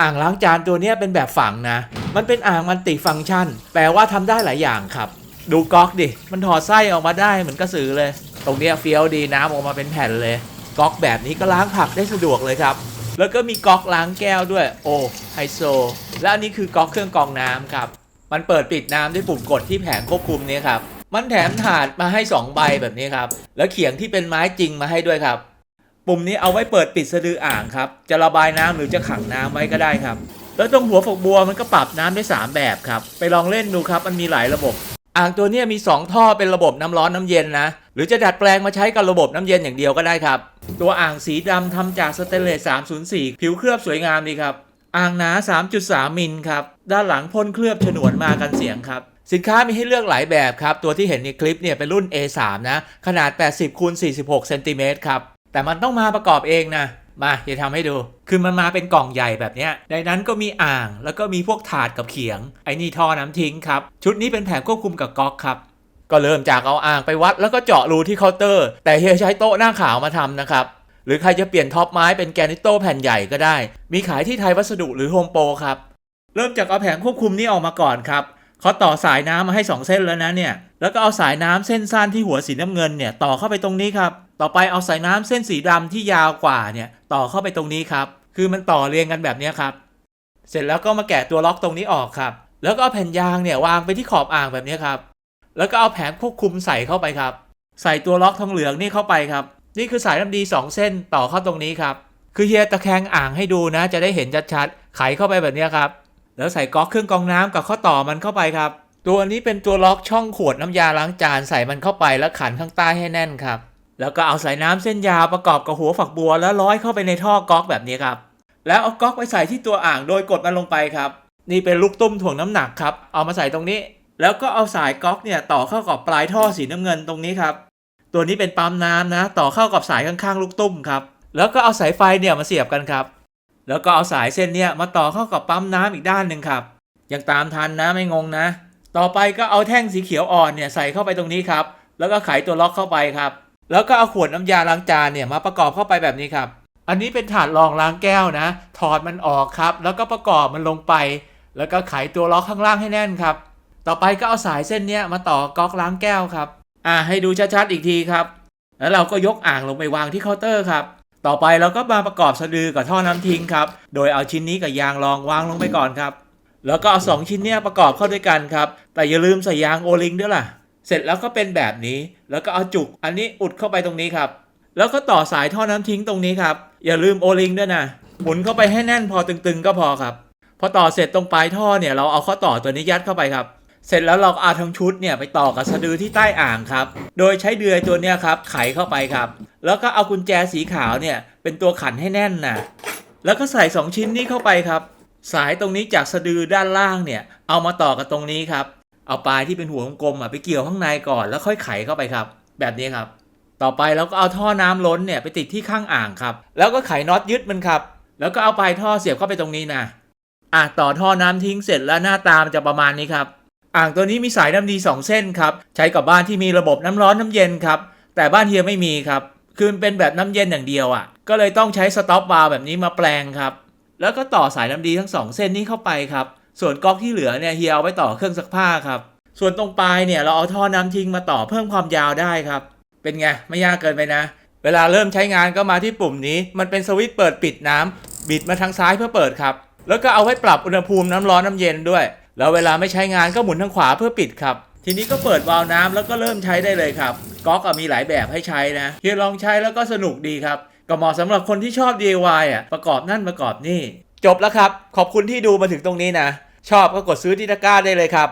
อ่างล้างจานตัวนี้เป็นแบบฝังนะ มันเป็นอ่างมันติฟังก์ชัน แปลว่าทำได้หลายอย่างครับ ดูก๊อกดิ มันถอดไส้ออกมาได้เหมือนกระสือเลย ตรงนี้เฟี้ยวดีน้ำออกมาเป็นแผ่นเลย ก๊อกแบบนี้ก็ล้างผักได้สะดวกเลยครับ แล้วก็มีก๊อกล้างแก้วด้วย โอ้ไฮโซ และอันนี้คือก๊อกเครื่องกรองน้ำครับ มันเปิดปิดน้ำด้วยปุ่มกดที่แผงควบคุมนี้ครับ มันแถมถาดมาให้ 2 ใบแบบนี้ครับ แล้วเขียงที่เป็นไม้จริงมาให้ด้วยครับ ปุ่มนี้เอาไว้เปิดปิดสะดืออ่างครับ จะระบายน้ำหรือจะขังน้ำไว้ก็ได้ครับ แล้วตรงหัวฝักบัวมันก็ปรับน้ำได้ 3 แบบครับ ไปลองเล่นดูครับมันมีหลายระบบ อ่างตัวนี้มี 2 ท่อเป็นระบบน้ำร้อนน้ำเย็นนะ หรือจะดัดแปลงมาใช้กับระบบน้ำเย็นอย่างเดียวก็ได้ครับ ตัวอ่างสีดำทำจากสเตนเลส304 ผิวเคลือบสวยงามดีครับ อ่างหนา 3.3 มิลครับ ด้านหลังพ่นเคลือบฉนวนมากันเสียงครับสินค้ามีให้เลือกหลายแบบครับ ตัวที่เห็นในคลิปเนี่ยเป็นรุ่น A3 นะ ขนาด 80คูณ46เซนติเมตรครับ แต่มันต้องมาประกอบเองนะ มาเดี๋ยวทำให้ดู คือมันมาเป็นกล่องใหญ่แบบเนี้ย ในนั้นก็มีอ่าง แล้วก็มีพวกถาดกับเขียง ไอ้นี่ท่อน้ำทิ้งครับ ชุดนี้เป็นแผงควบคุมกับก๊อกครับ ก็เริ่มจากเอาอ่างไปวัด แล้วก็เจาะรูที่เคาน์เตอร์ แต่เฮียใช้โต๊ะหน้าขาวมาทำนะครับ หรือใครจะเปลี่ยนท็อปไม้เป็นแกนิโต้แผ่นใหญ่ก็ได้ มีขายที่ไทยวัสดุหรือโฮมโปรครับ เริ่มจากเอาแผงควบคุมนี้ออกมาก่อนครับเขาต่อสายน้ำมาให้ 2 เส้นแล้วนะเนี่ย แล้วก็เอาสายน้ำเส้นสั้นที่หัวสีน้ำเงินเนี่ยต่อเข้าไปตรงนี้ครับ ต่อไปเอาสายน้ำเส้นสีดำที่ยาวกว่าเนี่ยต่อเข้าไปตรงนี้ครับ คือมันต่อเรียงกันแบบนี้ครับ เสร็จแล้วก็มาแกะตัวล็อกตรงนี้ออกครับ แล้วก็เอาแผ่นยางเนี่ยวางไปที่ขอบอ่างแบบนี้ครับ แล้วก็เอาแผงควบคุมใส่เข้าไปครับ ใส่ตัวล็อกทองเหลืองนี่เข้าไปครับ นี่คือสายน้ำดี 2 เส้นต่อเข้าตรงนี้ครับ คือเฮียตะแคงอ่างให้ดูนะ จะได้เห็นชัดๆ ไขเข้าไปแบบนี้ครับ แล้วใส่ก๊อกเครื่องกรองน้ำกับข้อต่อมันเข้าไปครับ ตัวนี้เป็นตัวล็อกช่องขวดน้ำยาล้างจานใส่มันเข้าไปแล้วขันข้างใต้ให้แน่นครับ แล้วก็เอาสายน้ำเส้นยาวประกอบกับหัวฝักบัว แล้วร้อยเข้าไปในท่อก๊อกแบบนี้ครับ แล้วเอาก๊อกไปใส่ที่ตัวอ่างโดยกดมันลงไปครับ นี่เป็นลูกตุ้มถ่วงน้ำหนักครับ เอามาใส่ตรงนี้ แล้วก็เอาสายก๊อกเนี่ยต่อเข้ากับปลายท่อสีน้ำเงินตรงนี้ครับ ตัวนี้เป็นปั๊มน้ำนะ ต่อเข้ากับสายข้างๆ ลูกตุ้มครับ แล้วก็เอาสายไฟเนี่ยมาเสียบกันครับ แล้วก็เอาสายเส้นเนี่ยมาต่อเข้ากับปั๊มน้ำอีกด้านหนึ่งครับ ยังตามทันนะไม่งงนะ ต่อไปก็เอาแท่งสีเขียวอ่อนเนี่ยใส่เข้าไปตรงนี้ครับ แล้วก็ไขตัวล็อกเข้าไปครับ แล้วก็เอาขวดน้ำยาล้างจานเนี่ยมาประกอบเข้าไปแบบนี้ครับ อันนี้เป็นถาดรองล้างแก้วนะ ถอดมันออกครับ แล้วก็ประกอบมันลงไป แล้วก็ไขตัวล็อกข้างล่างให้แน่นครับ ต่อไปก็เอาสายเส้นเนี้ยมาต่อก๊อกล้างแก้วครับ อ่าให้ดูชัดๆอีกทีครับ แล้วเราก็ยกอ่างลงไปวางที่เคาน์เตอร์ครับ ต่อไปเราก็มาประกอบสะดือกับท่อน้ำทิ้งครับ โดยเอาชิ้นนี้กับยางรองวางลงไปก่อนครับ แล้วก็เอาสองชิ้นเนี้ยประกอบเข้าด้วยกันครับ แต่อย่าลืมใส่ยางโอลิงด้วยล่ะ เสร็จแล้วก็เป็นแบบนี้ แล้วก็เอาจุกอันนี้อุดเข้าไปตรงนี้ครับ แล้วก็ต่อสายท่อน้ำทิ้งตรงนี้ครับ อย่าลืมโอลิงด้วยนะ หมุนเข้าไปให้แน่นพอตึงๆ ก็พอครับ พอต่อเสร็จตรงปลายท่อเนี่ยเราเอาข้อต่อตัวนี้ยัดเข้าไปครับ เสร็จแล้วเราก็เอาทั้งชุดเนี่ยไปต่อกับสะดือที่ใต้อ่างครับ โดยใช้เดือยตัวเนี้ยครับไขเข้าไปครับ แล้วก็เอากุญแจสีขาวเนี่ยเป็นตัวขันให้แน่นนะแล้วก็ใส่สองชิ้นนี้เข้าไปครับ สายตรงนี้จากสะดือด้านล่างเนี่ยเอามาต่อกับตรงนี้ครับ เอาปลายที่เป็นหัวกลมๆอะไปเกี่ยวข้างในก่อนแล้วค่อยไขเข้าไปครับ แบบนี้ครับ ต่อไปเราก็เอาท่อน้ำล้นเนี่ยไปติดที่ข้างอ่างครับ แล้วก็ไขน็อตยึดมันครับ แล้วก็เอาปลายท่อเสียบเข้าไปตรงนี้นะอะต่อท่อน้ำทิ้งเสร็จแล้วหน้าตามันจะประมาณนี้ครับ อ่างตัวนี้มีสายน้ำดี 2 เส้นครับใช้กับบ้านที่มีระบบน้ำร้อนน้ำเย็นครับแต่บ้านเฮียไม่มีครับคือมันเป็นแบบน้ำเย็นอย่างเดียวอะ่ะ ก็เลยต้องใช้สต็อปวาล์วแบบนี้มาแปลงครับแล้วก็ต่อสายน้ำดีทั้ง 2 เส้นนี้เข้าไปครับ ส่วนก๊อกที่เหลือเนี่ยเฮียเอาไว้ต่อเครื่องซักผ้าครับ ส่วนตรงปลายเนี่ยเราเอาท่อน้ำทิ้งมาต่อเพิ่มความยาวได้ครับ เป็นไงไม่ยากเกินไปนะ เวลาเริ่มใช้งานก็มาที่ปุ่มนี้ มันเป็นสวิตช์เปิดปิดน้ำบิดมาทางซ้ายเพื่อเปิดครับ แล้วก็เอาไว้ปรับอุณหภูมิน้ำร้อนน้ำเย็นด้วย แล้วเวลาไม่ใช้งานก็หมุนทางขวาเพื่อปิดครับ ทีนี้ก็เปิดวาล์วน้ำแล้วก็เริ่มใช้ได้เลยครับก๊อกมีหลายแบบให้ใช้นะเฮียลองใช้แล้วก็สนุกดีครับก็เหมาะสำหรับคนที่ชอบ DIY อะประกอบนั่นประกอบนี่ จบแล้วครับ ขอบคุณที่ดูมาถึงตรงนี้นะ ชอบก็กดซื้อที่ตะกร้าได้เลยครับ